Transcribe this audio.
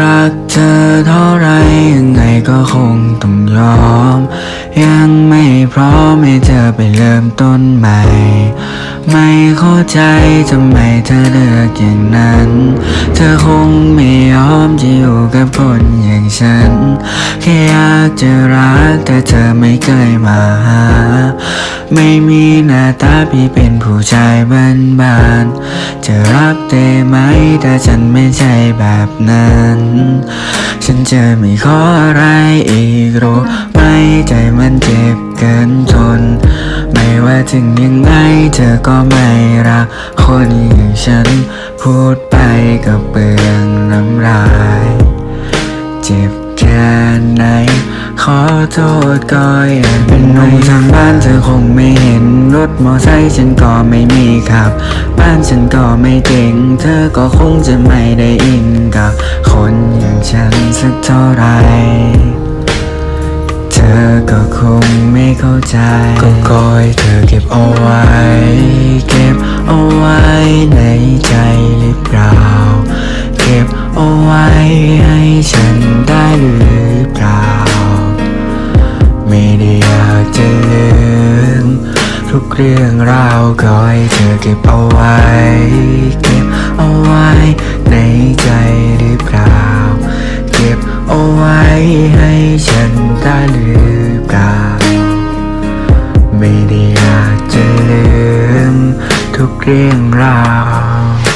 รักเธอเท่าไรยังไงก็คงต้องยอม พร้อมให้เธอไปเริ่มต้นใหม่ ไม่เข้าใจทำไมเธอเลือกอย่างนั้น เธอคงไม่ยอมจะอยู่กับคนอย่างฉัน แค่อยากจะรักแต่เธอไม่เคยมาหา ไม่มีหน้าตาพี่เป็นผู้ชายบ้านบานๆจะรักได้ไหมแต่ฉันไม่ใช่แบบนั้น ฉันจะไม่ขออะไรอีกรู้ ใจมันเจ็บเกินทน ไม่ว่าถึงยังไงเธอก็ไม่รัก คนอย่างฉันพูดไปก็เปลืองน้ำลาย เจ็บแค่ไหน ขอโทษก็ยังเป็นหนุ่มทางบ้านเธอคงไม่เห็น รถมอไซค์ฉันก็ไม่มีขับ บ้านฉันก็ไม่เก่งเธอก็คงจะไม่ได้อินกับ คนอย่างฉันสักเท่าไหรเธอก็คงไม่เข้าใจ ก็คอยเธอเก็บเอาไว้ เก็บเอาไว้ในใจหรือเปล่า เก็บเอาไว้ให้ฉันได้หรือเปล่า ไม่ได้อยากจะลืมทุกเรื่องราวคอยเธอเก็บเอาไว้ เก็บเอาไว้ในใจหรือเปล่า เก็บเอาไว้ให้ หรือเปล่า ไม่ได้อยากจะลืมทุกเรื่องราว